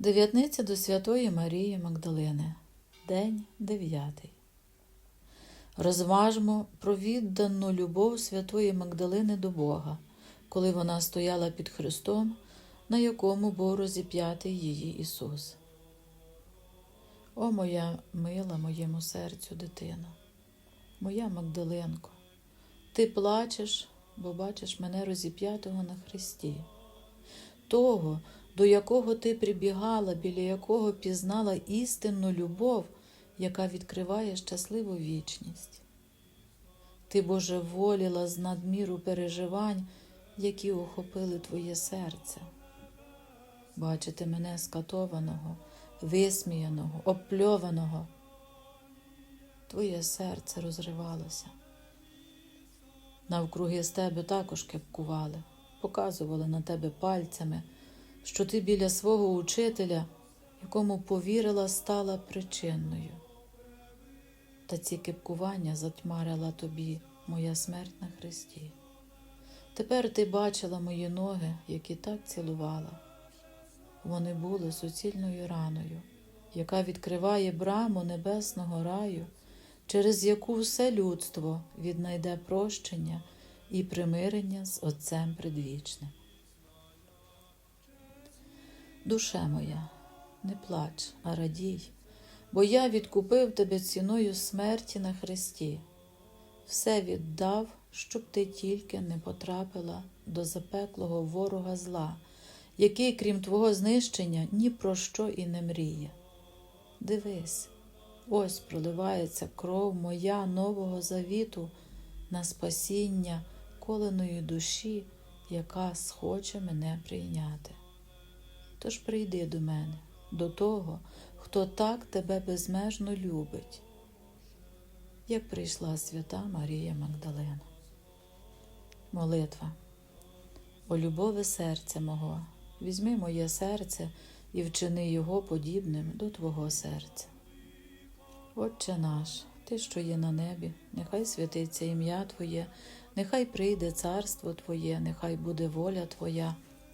Дев'ятниця до Святої Марії Магдалини. День дев'ятий. Розважмо про віддану любов Святої Магдалини до Бога, коли вона стояла під Христом, на якому був розіп'ятий її Ісус. О моя мила моєму серцю дитина, моя Магдалинко, ти плачеш, бо бачиш мене розіп'ятого на Христі, того, до якого ти прибігала, біля якого пізнала істинну любов, яка відкриває щасливу вічність. Ти божеволіла з надміру переживань, які охопили твоє серце. Бачити мене скатованого, висміяного, обпльованого. Твоє серце розривалося. Навкруги з тебе також кепкували, показували на тебе пальцями, що ти біля свого учителя, якому повірила, стала причинною. Та ці кепкування затьмарила тобі моя смерть на Христі. Тепер ти бачила мої ноги, які так цілувала. Вони були суцільною раною, яка відкриває браму небесного раю, через яку все людство віднайде прощення і примирення з Отцем Предвічним. Душе моя, не плач, а радій, бо я відкупив тебе ціною смерті на Христі, все віддав, щоб ти тільки не потрапила до запеклого ворога зла, який, крім твого знищення, ні про що і не мріє. Дивись, ось проливається кров моя нового завіту на спасіння коленої душі, яка схоче мене прийняти. Тож прийди до мене, до того, хто так тебе безмежно любить, як прийшла свята Марія Магдалена. Молитва. О любове серця мого, візьми моє серце і вчини його подібним до Твого серця. Отче наш, Ти, що є на небі, нехай святиться ім'я Твоє, нехай прийде царство Твоє, нехай буде воля Твоя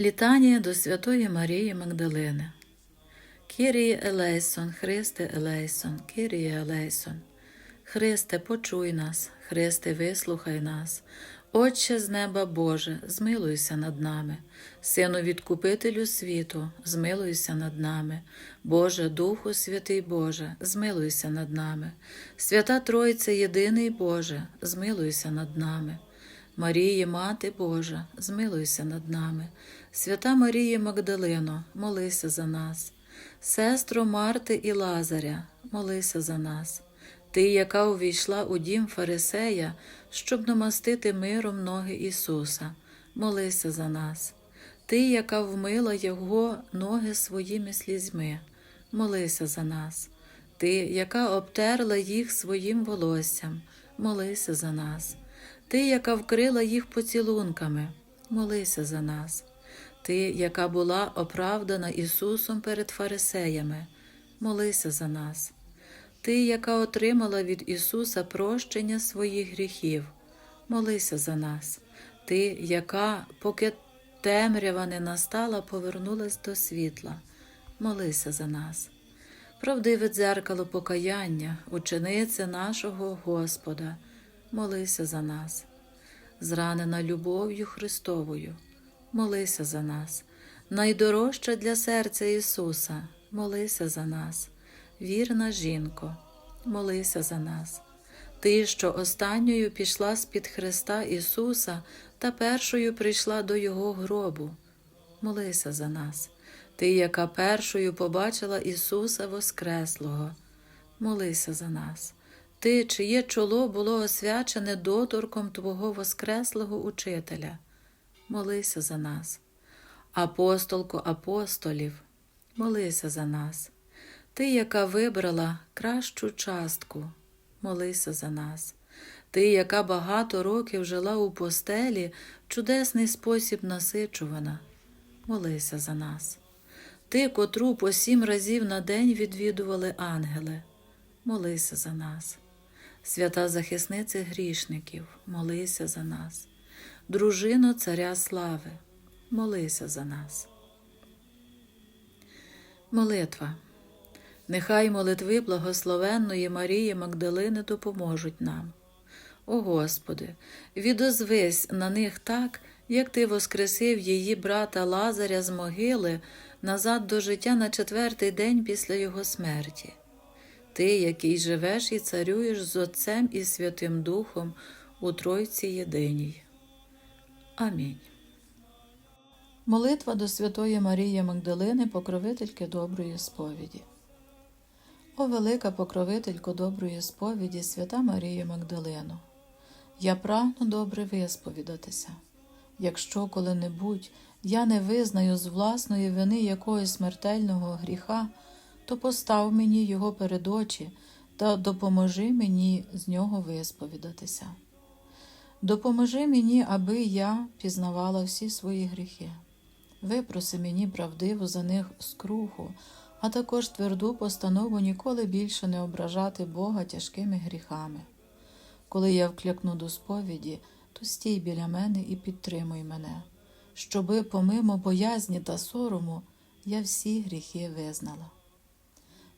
Літання до Святої Марії Магдалини. Кіріє Елейсон, Христе Елейсон, Кіріє Елейсон. Христе, почуй нас, Христе, вислухай нас. Отче з неба Боже, змилуйся над нами, Сину відкупителю світу, змилуйся над нами, Боже, Духу Святий Боже, змилуйся над нами, Свята Тройце єдиний Боже, змилуйся над нами. Маріє, Мати Божа, змилуйся над нами, свята Марія Магдалино, молися за нас, сестро Марти і Лазаря, молися за нас, ти, яка увійшла у дім Фарисея, щоб намастити миром ноги Ісуса, молися за нас, ти, яка вмила Його ноги своїми слізьми, молися за нас, ти, яка обтерла їх своїм волоссям, молися за нас. Ти, яка вкрила їх поцілунками, молися за нас. Ти, яка була оправдана Ісусом перед Фарисеями, молися за нас. Ти, яка отримала від Ісуса прощення своїх гріхів, молися за нас. Ти, яка, поки темрява не настала, повернулась до світла, молися за нас. Правдиве дзеркало покаяння, учениця нашого Господа молися за нас, зранена любов'ю Христовою, молися за нас, найдорожча для серця Ісуса, молися за нас, вірна жінко, молися за нас. Ти, що останньою пішла з-під Христа Ісуса та першою прийшла до Його гробу, молися за нас. Ти, яка першою побачила Ісуса Воскреслого, молися за нас. Ти, чиє чоло було освячене доторком Твого Воскреслого Учителя, молися за нас. апостолко апостолів, молися за нас. Ти, яка вибрала кращу частку, молися за нас. Ти, яка багато років жила у постелі, в чудесний спосіб насичувана, молися за нас. Ти, котру по сім разів на день відвідували ангели, молися за нас. Свята захисниця грішників, молися за нас. Дружино Царя Слави, молися за нас. Молитва. Нехай молитви благословенної Марії Магдалини допоможуть нам. О Господи, відозвись на них так, як Ти воскресив її брата Лазаря з могили назад до життя на четвертий день після його смерті. Ти, який живеш і царюєш з Отцем і Святим Духом у Тройці Єдиній. Амінь. Молитва до Святої Марії Магдалини, покровительки доброї сповіді. О велика покровителько доброї сповіді, свята Марія Магдалино, я прагну добре висповідатися. Якщо коли-небудь я не визнаю з власної вини якогось смертельного гріха, то постав мені його перед очі та допоможи мені з нього висповідатися. Допоможи мені, аби я пізнавала всі свої гріхи. Випроси мені правдиву за них скруху, а також тверду постанову ніколи більше не ображати Бога тяжкими гріхами. Коли я вклякну до сповіді, то стій біля мене і підтримуй мене, щоби, помимо боязні та сорому, я всі гріхи визнала.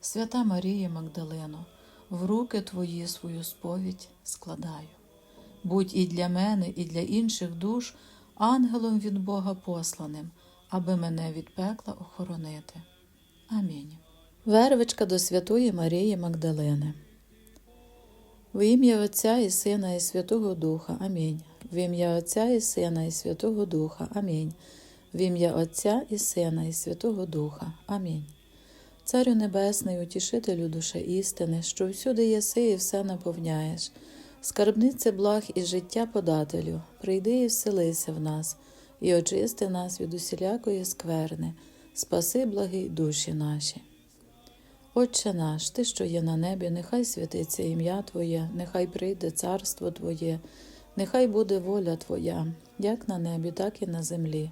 Свята Марія Магдалино, в руки Твої свою сповідь складаю. Будь і для мене, і для інших душ ангелом від Бога посланим, аби мене від пекла охоронити. Амінь. Вервичка до Святої Марії Магдалини. В ім'я Отця і Сина, і Святого Духа. Амінь. В ім'я Отця і Сина, і Святого Духа. Амінь. В ім'я Отця і Сина, і Святого Духа. Амінь. Царю Небесний, утішителю душе істини, що всюди єси і все наповняєш. Скарбнице благ і життя подателю, прийди і вселися в нас, і очисти нас від усілякої скверни, спаси благі душі наші. Отче наш, Ти, що є на небі, нехай святиться ім'я Твоє, нехай прийде царство Твоє, нехай буде воля Твоя, як на небі, так і на землі.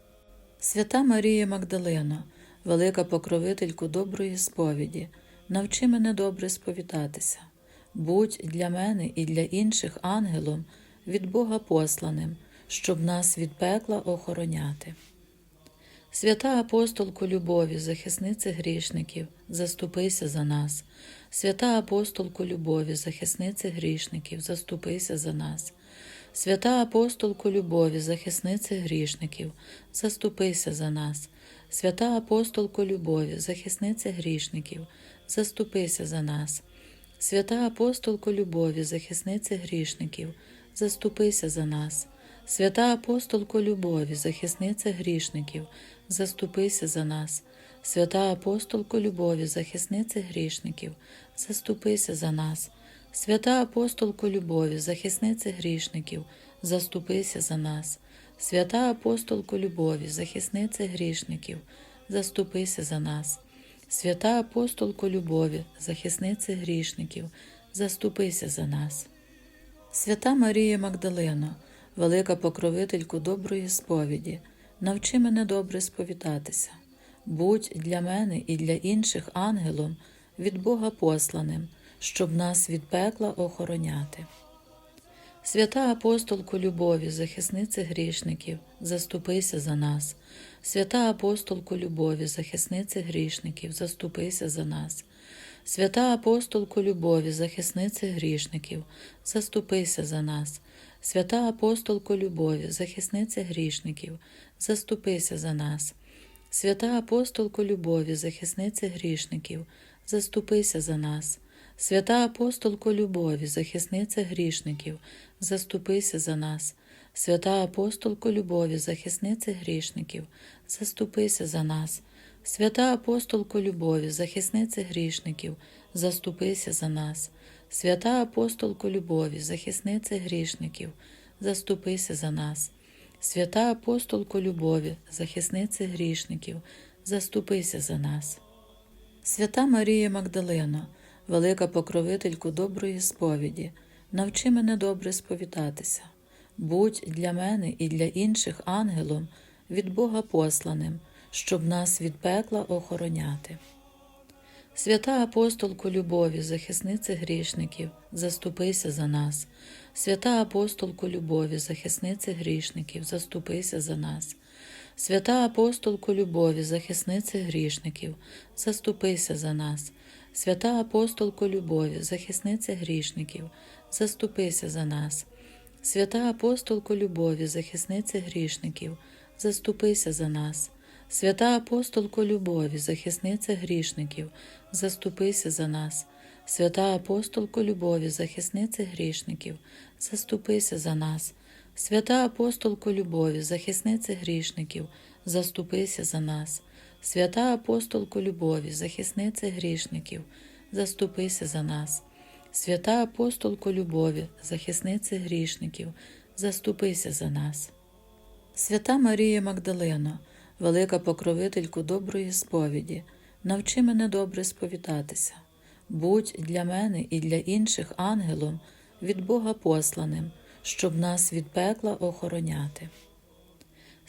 Свята Марія Магдалина, велика покровительку доброї сповіді, навчи мене добре сповідатися. Будь для мене і для інших ангелом від Бога посланим, щоб нас від пекла охороняти. Свята апостолку любові, захиснице грішників, заступися за нас. Свята апостолку любові, захиснице грішників, заступися за нас. Свята апостолку любові, захиснице грішників, заступися за нас. Свята апостолку любові, захиснице грішників, заступися за нас. Свята апостолку любові, захиснице грішників, заступися за нас. Свята апостолку любові, захисниця грішників, заступися за нас. Свята апостолку любові, захисниця грішників, заступися за нас. Свята апостолку любові, захисниця грішників, заступися за нас. Свята апостолку любові, захисниця грішників, заступися за нас. Свята апостолку любові, захисниця грішників, заступися за нас. Свята Марія Магдалино, велика покровительку доброї сповіді, навчи мене добре сповідатися. Будь для мене і для інших ангелом від Бога посланим, щоб нас від пекла охороняти. Свята апостолку любові, захиснице грішників, заступися за нас. Свята апостолку любові, захиснице грішників, заступися за нас. Свята апостолку любові, захиснице грішників, заступися за нас. Свята апостолку любові, захиснице грішників, заступися за нас. Свята апостолко любові, захисниця грішників, заступися за нас. Свята апостолко любові, захисниця грішників, заступися за нас. Свята апостолко любові, захисниця грішників, заступися за нас. Свята апостолко любові, захисниця грішників, заступися за нас. Свята апостолко любові, захисниця грішників, заступися за нас. Свята апостолко любові, захисниця грішників, заступися за нас. Свята Марія Магдалино, велика покровительку доброї сповіді, навчи мене добре сповідатися. Будь для мене і для інших ангелом від Бога посланим, щоб нас від пекла охороняти. Свята апостолку любові, захисниця грішників, заступися за нас. Свята апостолку любові, захисниця грішників, заступися за нас. Свята апостолку любові, захисниця грішників, заступися за нас. Свята апостолку любові, захисниця грішників, заступися за нас. Свята апостолку любові, захисниця грішників, заступися за нас. Свята апостолко любові, захисниця грішників, заступися за нас. Свята апостолко любові, захисниця грішників, заступися за нас. Свята апостолко любові, захисниця грішників, заступися за нас. Свята апостолко любові, захисниця грішників, заступися за нас. Свята апостолко любові, захисниця грішників, заступися за нас. Свята Марія Магдалино, велика покровительку доброї сповіді, навчи мене добре сповідатися. Будь для мене і для інших ангелом від Бога посланим, щоб нас від пекла охороняти.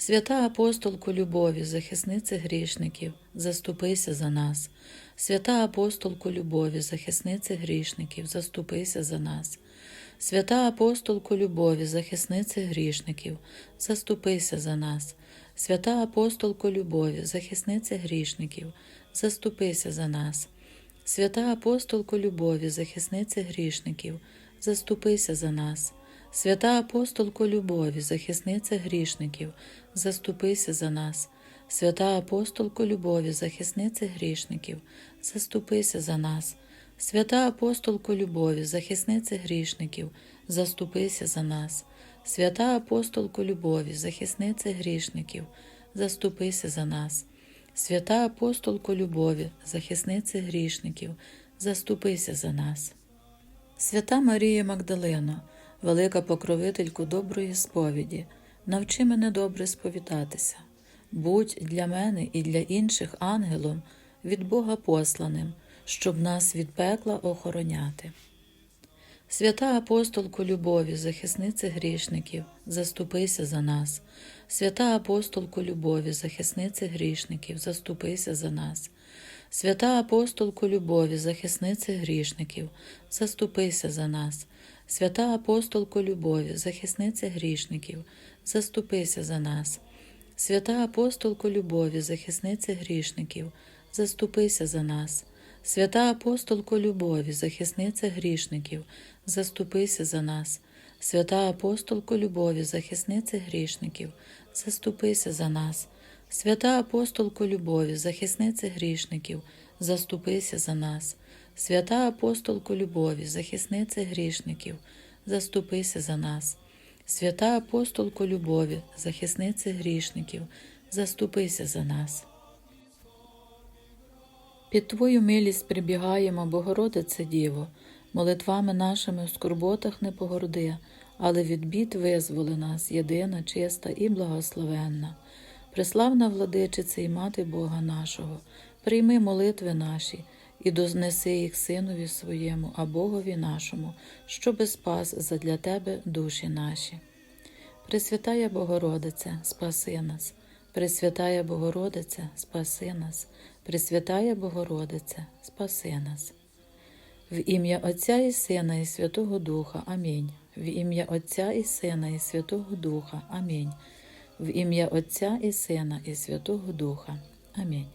Свята апостолку любові, захисниця грішників, заступися за нас. Свята апостолку любові, захисниця грішників, заступися за нас. Свята апостолку любові, захисниця грішників, заступися за нас. Свята апостолку любові, захисниця грішників, заступися за нас. Свята апостолку любові, захисниця грішників, заступися за нас. Свята апостолко любові, захисниця грішників, заступися за нас. Свята апостолко любові, захисниця грішників, заступися за нас. Свята апостолко любові, захисниця грішників, заступися за нас. Свята апостолко любові, захисниця грішників, заступися за нас. Свята апостолко любові, захисниця грішників, заступися за нас. Свята Марія Магдалино, велика покровительку доброї сповіді, навчи мене добре сповідатися. Будь для мене і для інших ангелом від Бога посланим, щоб нас від пекла охороняти. Свята апостолку любові, захисниця грішників, заступися за нас. Свята апостолку любові, захисниця грішників, заступися за нас. Свята апостолку любові, захисниця грішників, заступися за нас. Свята апостолку любові, захисниця грішників, заступися за нас. Свята апостолку любові, захисниця грішників, заступися за нас. Свята апостолко любові, захисниця грішників, заступися за нас. Свята апостолко любові, захисниця грішників, заступися за нас. Свята апостолко любові, захисниця грішників, заступися за нас. Свята апостолко любові, захисниця грішників, заступися за нас. Свята апостолко любові, захисниця грішників, заступися за нас. Під Твою милість прибігаємо, Богородице Діво, молитвами нашими в скорботах не погорди, але від бід визволи нас, єдина, чиста і благословенна. Преславна владичиця і мати Бога нашого, прийми молитви наші і дознеси їх Синові своєму, а Богові нашому, щоби спас задля Тебе душі наші. Пресвятая Богородице, спаси нас, Пресвятая Богородице, спаси нас. Пресвятая Богородице, спаси нас. В ім'я Отця і Сина, і Святого Духа. Амінь. В ім'я Отця і Сина, і Святого Духа. Амінь. В ім'я Отця і Сина, і Святого Духа. Амінь.